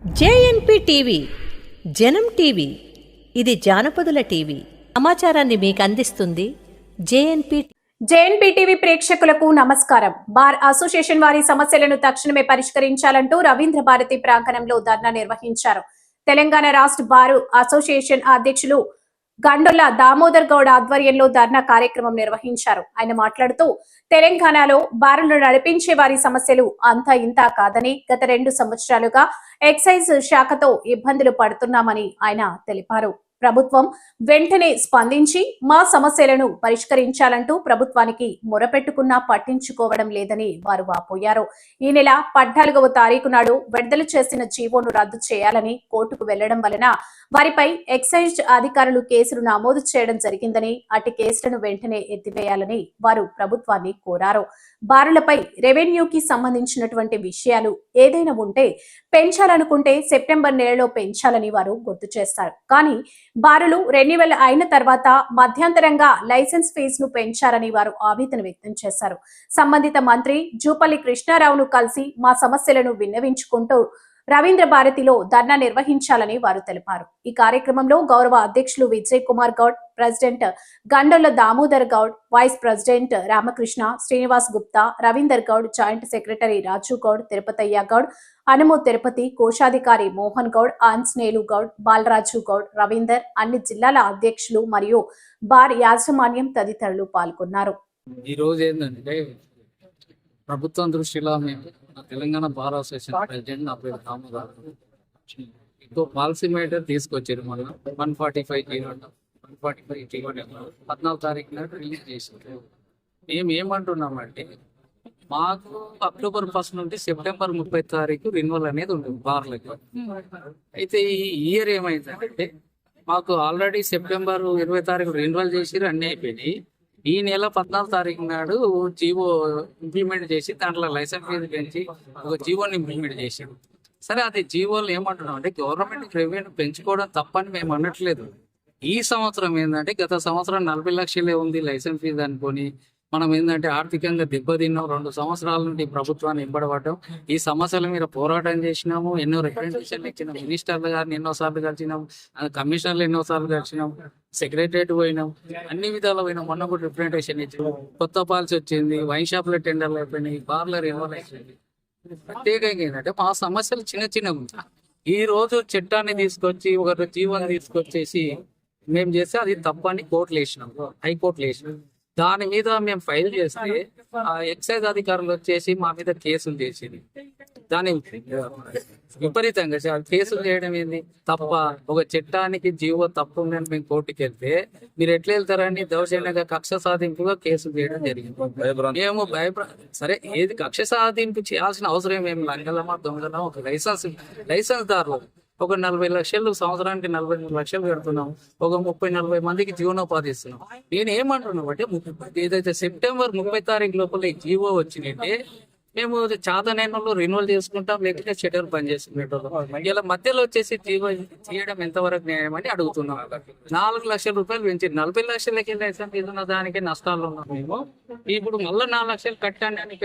JNP TV జనం TV ఇది జానపదుల TV. సమాచారాన్ని మీకు అందిస్తుంది జేఎన్పి జేఎన్పి టీవీ ప్రేక్షకులకు నమస్కారం. బార్ అసోసియేషన్ వారి సమస్యలను తక్షణమే పరిష్కరించాలంటూ రవీంద్ర భారతి ప్రాంగణంలో ధర్నా నిర్వహించారు. తెలంగాణ రాష్ట్ర బారు అసోసియేషన్ అధ్యక్షులు గండొల్ల దామోదర్ గౌడ్ ఆధ్వర్యంలో ధర్నా కార్యక్రమం నిర్వహించారు. ఆయన మాట్లాడుతూ తెలంగాణలో బారులు నడిపించే వారి సమస్యలు అంతా ఇంత కాదని గత రెండు సంవత్సరాలుగా ఎక్సైజ్ శాఖతో ఇబ్బందులు పడుతున్నామని ఆయన తెలిపారు. ప్రభుత్వం వెంటనే స్పందించి మా సమస్యలను పరిష్కరించాలంటూ ప్రభుత్వానికి మొరపెట్టుకున్నా పట్టించుకోవడం లేదని వారు వాపోయారు. ఈ నెల పద్నాలుగవ తారీఖు నాడు విడుదల చేసిన జీవోను రద్దు చేయాలని కోర్టుకు వెళ్ళడం వలన వారిపై ఎక్సైజ్ అధికారులు కేసులు నమోదు చేయడం జరిగిందని అటు కేసులను వెంటనే ఎత్తివేయాలని వారు ప్రభుత్వాన్ని కోరారు. బారులపై రెవెన్యూకి సంబంధించినటువంటి విషయాలు ఏదైనా ఉంటే పెంచాలనుకుంటే సెప్టెంబర్ నెలలో పెంచాలని వారు గుర్తు చేస్తారు. కానీ బారులు రెన్యువల్ అయిన తర్వాత మధ్యంతరంగా లైసెన్స్ ఫీజును పెంచారని వారు ఆవేదన వ్యక్తం చేశారు. సంబంధిత మంత్రి జూపల్లి కృష్ణారావును కలిసి మా సమస్యలను విన్నవించుకుంటూ రవీంద్ర భారతిలో ధర్నా నిర్వహించాలని వారు తెలిపారు. ఈ కార్యక్రమంలో గౌరవ అధ్యక్షులు Vijay Kumar Goud president Gandolla Damodar Goud vice president Ramakrishna Srinivas Gupta Ravinder Goud joint secretary Raju Goud Tirupatayya Goud Anumu Tirupati కోశాధికారి మోహన్ గౌడ్ ఆంజనేయులు గౌడ్ బాలరాజు గౌడ్ రవీందర్ అన్ని జిల్లాల అధ్యక్షులు మరియు బార్ యాజమాన్యం తదితరులు పాల్గొన్నారు. ఈ రోజు ఏంటంటే ప్రభుత్వం దృష్టిలో మేము తెలంగాణ బార్ అసోసియేషన్ ప్రెసిడెంట్ నా పేరు దామోదర్ ఇంకో పాలసీ మ్యాటర్ తీసుకొచ్చారు మొన్న. One forty five zero one forty five zero పద్నాలుగు తారీఖున రిలీజ్ చేశారు మేము ఏమంటున్నామంటే మాకు అక్టోబర్ ఫస్ట్ నుండి సెప్టెంబర్ ముప్పై తారీఖు రిన్యువల్ అనేది ఉంటుంది బార్లకి. అయితే ఈ ఇయర్ ఏమైందంటే మాకు ఆల్రెడీ సెప్టెంబర్ ఇరవై తారీఖు రిన్యువల్ చేసి అన్నీ అయిపోయినాయి. ఈ నెల పద్నాలుగు తారీఖు నాడు జీవో ఇంప్లిమెంట్ చేసి దాంట్లో లైసెన్స్ ఫీజు పెంచి ఒక జీవోని ఇంప్లిమెంట్ చేసాడు సరే అది జీవోలు ఏమంటున్నాం అంటే గవర్నమెంట్ రెవెన్యూ పెంచుకోవడం తప్పని మేము అనట్లేదు. ఈ సంవత్సరం ఏంటంటే గత సంవత్సరం నలభై లక్షలే ఉంది లైసెన్స్ ఫీజు అనుకొని మనం ఏంటంటే ఆర్థికంగా దెబ్బతిన్నాం రెండు సంవత్సరాల నుండి ప్రభుత్వాన్ని ఇబ్బడబడ్డాం ఈ సమస్యల మీద పోరాటం చేసినాము ఎన్నో రికమెండేషన్లు ఇచ్చినాం. మినిస్టర్లు గారిని ఎన్నోసార్లు కలిసినాం కమిషనర్లు ఎన్నోసార్లు కలిసినాం సెక్రటరేట్ పోయినాం అన్ని విధాలు పోయినాం. మొన్న కూడా రిప్రజెంటేషన్ ఇచ్చినాం కొత్త పాలసీ వచ్చింది వైన్ షాప్ల టెండర్లు అయిపోయినాయి పార్లర్ ఎవరు అయిపోయింది. ప్రత్యేకంగా ఏంటంటే మా సమస్యలు చిన్న చిన్నవి ఉంటాయి. ఈ రోజు చట్టాన్ని తీసుకొచ్చి ఒక జీవోని తీసుకొచ్చేసి మేము చేస్తే అది తప్పని కోర్టులు వేసినాం హైకోర్టులు వేసినాం. దాని మీద మేము ఫైల్ చేస్తే ఆ ఎక్సైజ్ అధికారులు వచ్చేసి మా మీద కేసులు చేసింది. దాని విపరీతంగా కేసులు చేయడం ఏంది? తప్ప ఒక చట్టానికి జీవో తప్పు ఉందని మేము కోర్టుకి వెళ్తే మీరు ఎట్లా వెళ్తారని దౌర్జన్యంగా కక్ష సాధింపుగా కేసులు చేయడం జరిగింది. మేము భయప్ర సరే ఏది కక్ష సాధింపు చేయాల్సిన అవసరం ఏం? లంగలమా దొంగలమా ఒక లైసెన్స్ లైసెన్స్ దారులు. ఒక నలభై లక్షలు సంవత్సరానికి నలభై మూడు లక్షలు పెడుతున్నాం ఒక ముప్పై నలభై మందికి జీవనోపాధి ఇస్తున్నాం నేను ఏమంటున్నా అంటే ఏదైతే సెప్టెంబర్ ముప్పై తారీఖు లోపల ఈ జీవో వచ్చిందంటే మేము చాదనైనలో రెన్యువల్ చేసుకుంటాం లేకపోతే షెటర్ బంద్ చేసుకునేటోళ్ళం ఇలా మధ్యలో వచ్చేసి జీవో తీయడం ఎంతవరకు న్యాయం అని అడుగుతున్నాం. నాలుగు లక్షల రూపాయలు పెంచి నలభై లక్షలకి తీసుకున్న దానికి నష్టాలు ఉన్నాం. మేము ఇప్పుడు మళ్ళీ నాలుగు లక్షలు కట్టండి అని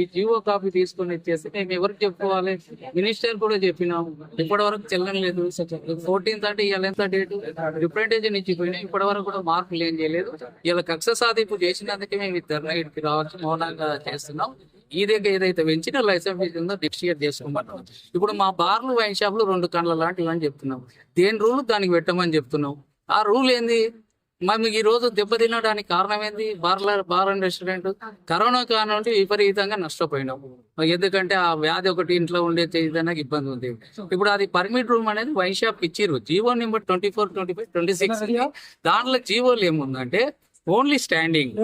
ఈ జీవో కాపీ తీసుకుని ఇచ్చేసి మేము ఎవరికి చెప్పుకోవాలి? మినిస్టర్ కూడా చెప్పినాం ఇప్పటి వరకు చెల్లలేదు. ఫోర్టీన్త్ అంటే ఇవాళ ఎంత డేట్? రిప్రజెంటేషన్ ఇచ్చిపోయినా ఇప్పటి వరకు కూడా మార్పులు ఏం చేయలేదు. ఇలా కక్ష సాధింపు చేసినందుకే మేము ఇద్దరు రావచ్చు మౌనంగా చేస్తున్నాం. ఈ దగ్గర ఏదైతే పెంచిన లైసెన్స్ ఫీజు ఉందో ఇయర్ చేసుకోమంటాం ఇప్పుడు మా బార్లు వైన్ షాప్లు రెండు కండ్ల లాంటివి అని చెప్తున్నాం. దేని రూల్? దానికి పెట్టమని చెప్తున్నాం. ఆ రూల్ ఏంది? మనం ఈ రోజు దెబ్బతినడానికి కారణం ఏంది? బార్ల బార్ అండ్ రెస్టారెంట్ కరోనా కారణం విపరీతంగా నష్టపోయినాం. ఎందుకంటే ఆ వ్యాధి ఒకటి ఇంట్లో ఉండే చేయడానికి ఇబ్బంది ఉంది. ఇప్పుడు అది పర్మిట్ రూమ్ అనేది వైన్ షాప్ ఇచ్చిర్రు. GO number twenty four twenty five twenty six. దాంట్లో జీవోలు ఏముందంటే ఓన్లీ స్టాండింగ్.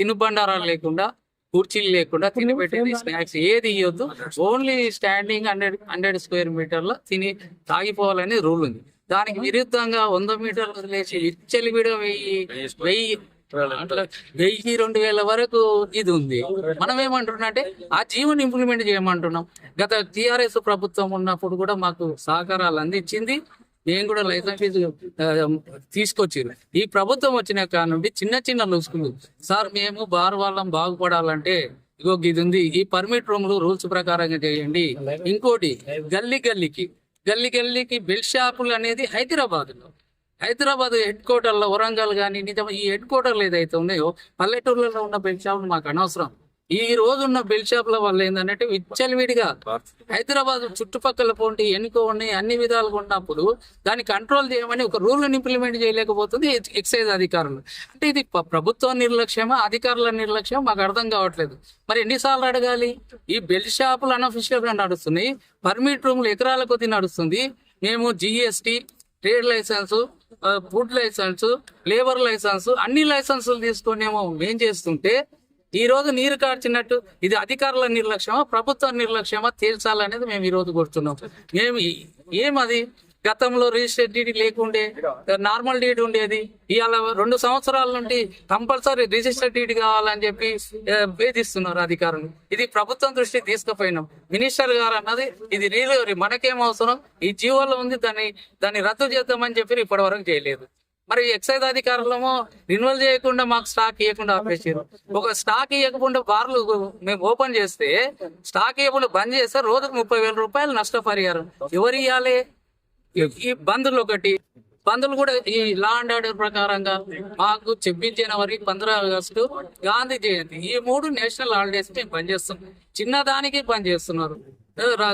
తినుబండారాలు లేకుండా కుర్చీలు లేకుండా తిని పెట్టేది స్నాక్స్ ఏది ఇవ్వద్దు only standing hundred hundred square మీటర్లో తిని తాగిపోవాలనే రూల్ ఉంది. దానికి విరుద్ధంగా వంద మీటర్లు వదిలేసి ఇచ్చలి విడ వెయ్యి వెయ్యి వెయ్యి రెండు వేల వరకు ఇది ఉంది. మనం ఏమంటున్నాం అంటే ఆ జీవన్ ఇంప్లిమెంట్ చేయమంటున్నాం. గత టిఆర్ఎస్ ప్రభుత్వం ఉన్నప్పుడు కూడా మాకు సహకారాలు అందించింది. మేము కూడా లైసెన్స్ ఫీజు తీసుకొచ్చారు ఈ ప్రభుత్వం వచ్చిన కాడ నుండి చిన్న చిన్న లూసుకులు. సార్ మేము బార్ వాళ్ళం బాగుపడాలంటే ఇగో ఇది ఉంది ఈ పర్మిట్ రూమ్లు రూల్స్ ప్రకారంగా చేయండి. ఇంకోటి గల్లీ గల్లీకి గల్లీ గల్లీకి బెల్ షాపులు అనేది హైదరాబాద్లో. హైదరాబాద్ హెడ్ క్వార్టర్లో వరంగల్ కానీ నిజం ఈ హెడ్ క్వార్టర్లు ఏదైతే ఉన్నాయో పల్లెటూర్లలో ఉన్న బెల్ షాపులు మాకు అనవసరం. ఈ రోజున్న ఉన్న వల్ల ఏంటంటే విచ్చలవిడిగా హైదరాబాద్ చుట్టుపక్కల పోటీ ఎన్నుకోండి అన్ని విధాలుగా ఉన్నప్పుడు దాన్ని కంట్రోల్ చేయమని ఒక రూల్ని ఇంప్లిమెంట్ చేయలేకపోతుంది ఎక్సైజ్ అధికారులు. అంటే ఇది ప్రభుత్వ నిర్లక్ష్యమా అధికారుల నిర్లక్ష్యం మాకు అర్థం కావట్లేదు. మరి ఎన్నిసార్లు అడగాలి? ఈ బెల్ షాపులు అనఫిషియల్ నడుస్తుంది నడుస్తున్నాయి పర్మిట్ రూమ్లు ఎకరాల కొద్ది నడుస్తుంది. మేము GST trade license food license labour license అన్ని లైసెన్సులు తీసుకొని ఏమో మేం చేస్తుంటే ఈ రోజు నీరు కార్చినట్టు ఇది అధికారుల నిర్లక్ష్యమా ప్రభుత్వ నిర్లక్ష్యమా తేల్చాలనేది మేము ఈ రోజు కోరుతున్నాం. మేము ఏమది? గతంలో రిజిస్టర్ డీడీ లేకుండే నార్మల్ డీడీ ఉండేది. ఇవాళ రెండు సంవత్సరాల నుండి కంపల్సరీ రిజిస్టర్ డీడీ కావాలని చెప్పి వేధిస్తున్నారు అధికారులు. ఇది ప్రభుత్వం దృష్టి తీసుకుపోయినాం. మినిస్టర్ గారు అన్నది ఇది రీల్ మనకేం అవసరం? ఈ జీవోలో ఉంది దాన్ని దాన్ని రద్దు చేద్దామని చెప్పి ఇప్పటి వరకు చేయలేదు. మరి ఎక్సైజ్ అధికారులమో రిన్యువల్ చేయకుండా మాకు స్టాక్ ఇవ్వకుండా ఆపేసారు ఒక స్టాక్ ఇవ్వకుండా బార్లు మేము ఓపెన్ చేస్తే స్టాక్ ఇవ్వకుండా బంద్ చేస్తే రోజుకు ముప్పై వేల రూపాయలు నష్టపరిహారం. ఎవరు ఇవ్వాలి? ఈ బంధులు ఒకటి. బంధులు కూడా ఈ లా అండ్ ఆర్డర్ ప్రకారంగా మాకు చెప్పించిన జనవరి పంద్రా ఆగస్టు గాంధీ జయంతి. ఈ మూడు నేషనల్ హాలిడేస్ మేము పనిచేస్తున్నాం. చిన్నదానికి పనిచేస్తున్నారు.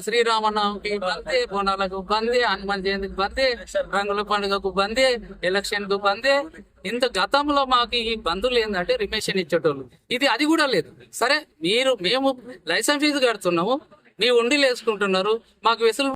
శ్రీరామనవమికి బందే బోనాలకు బందే హనుమాన్ జయంతికి బందే రంగుల పండుగకు బందే ఎలక్షన్కు బందే. ఇంత గతంలో మాకు ఈ బంధువులు ఏంటంటే రిమేషన్ ఇచ్చేటోళ్ళు. ఇది అది కూడా లేదు. సరే మీరు మేము లైసెన్స్ ఫీజు కడుతున్నాము మీ ఉండి వేసుకుంటున్నారు మాకు వెసులు